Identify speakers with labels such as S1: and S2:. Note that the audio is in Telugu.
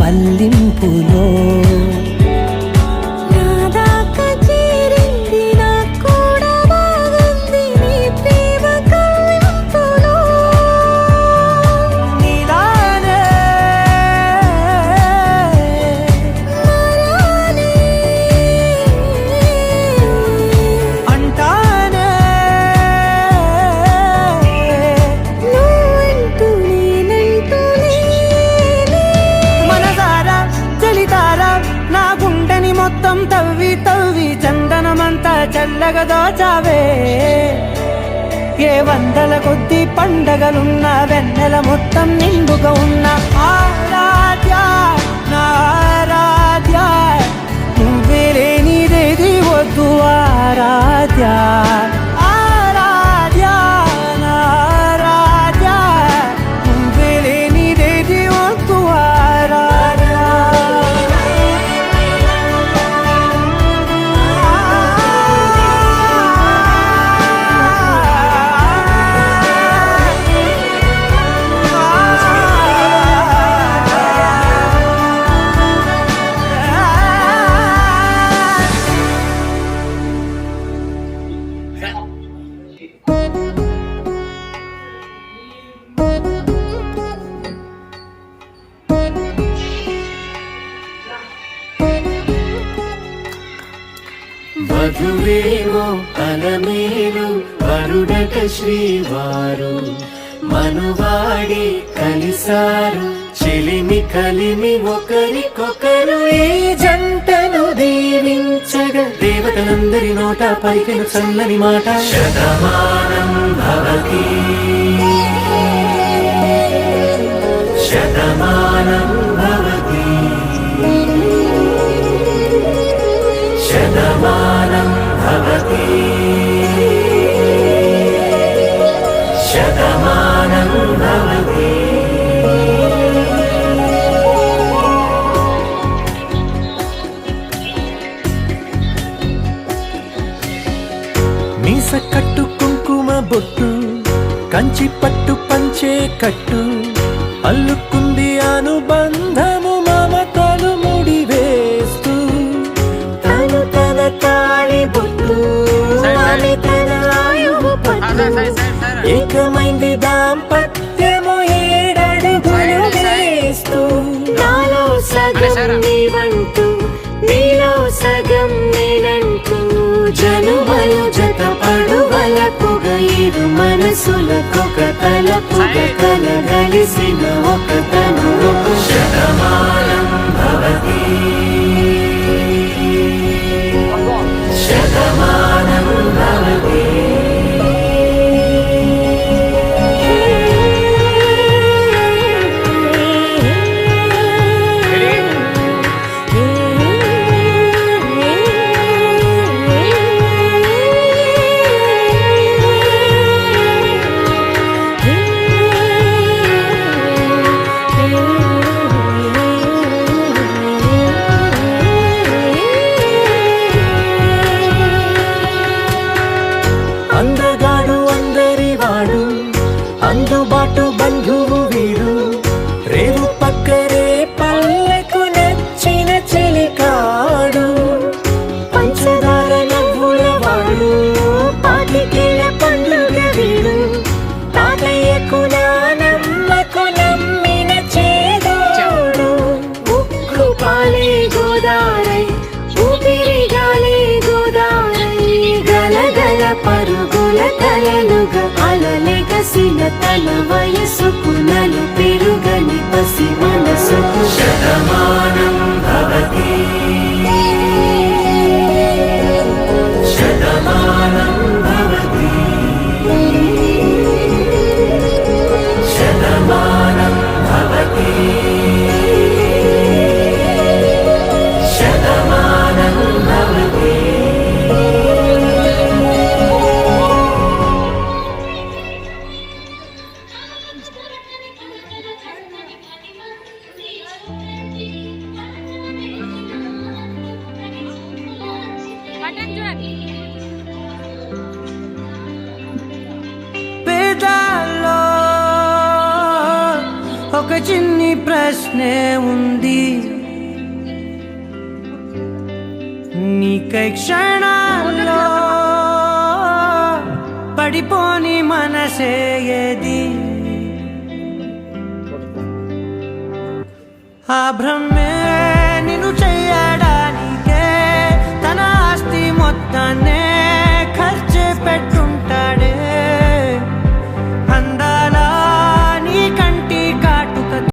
S1: మల్లింపులో చల్లగా దోచావే. ఏ వందల కొద్ది పండగలున్న వెన్నెల మొత్తం నిండుగా ఉన్న ఆరాధ్య నా
S2: వధువేమో అలమేలు వరుడట శ్రీవారు. మనువాడి కలిసారు చెలిమి కలిమి ఒకరికొకరు ఏ జంటను దీవించగా. దేవతలందరి నోట పలికిన చల్లని మాట. శతమానం భవతి.
S1: మీస కట్టు కుంకుమ బొట్టు కంచి పట్టు పంచే కట్టు అల్లుకుంది అనుబంధము మమతలు ముడి వేస్తూ.
S3: తను తన తాళి బొట్టు తన ఆయువు
S1: ఏకమైంది దాంపత్యము ఏడడుగులు వేస్తూ.
S3: నాలో సగం నీవంటూ నీలో సగం నేనంటూ జనుమలు జత పడువలకుగ ఇరు మనసులకొక తలపుగ కలగలిసిన ఒక తను.
S2: శతమానం భవతి.
S3: పరుగుల కలలుగా అలలెగసిన తల వయసుకు నలు పెరుగని పసి మనసుకు.
S2: శతమానం భవతి.
S1: చిన్ని ప్రశ్నే ఉంది. నీకై క్షణాల్లో పడిపోని మనసే ఏది? ఆ భ్రమే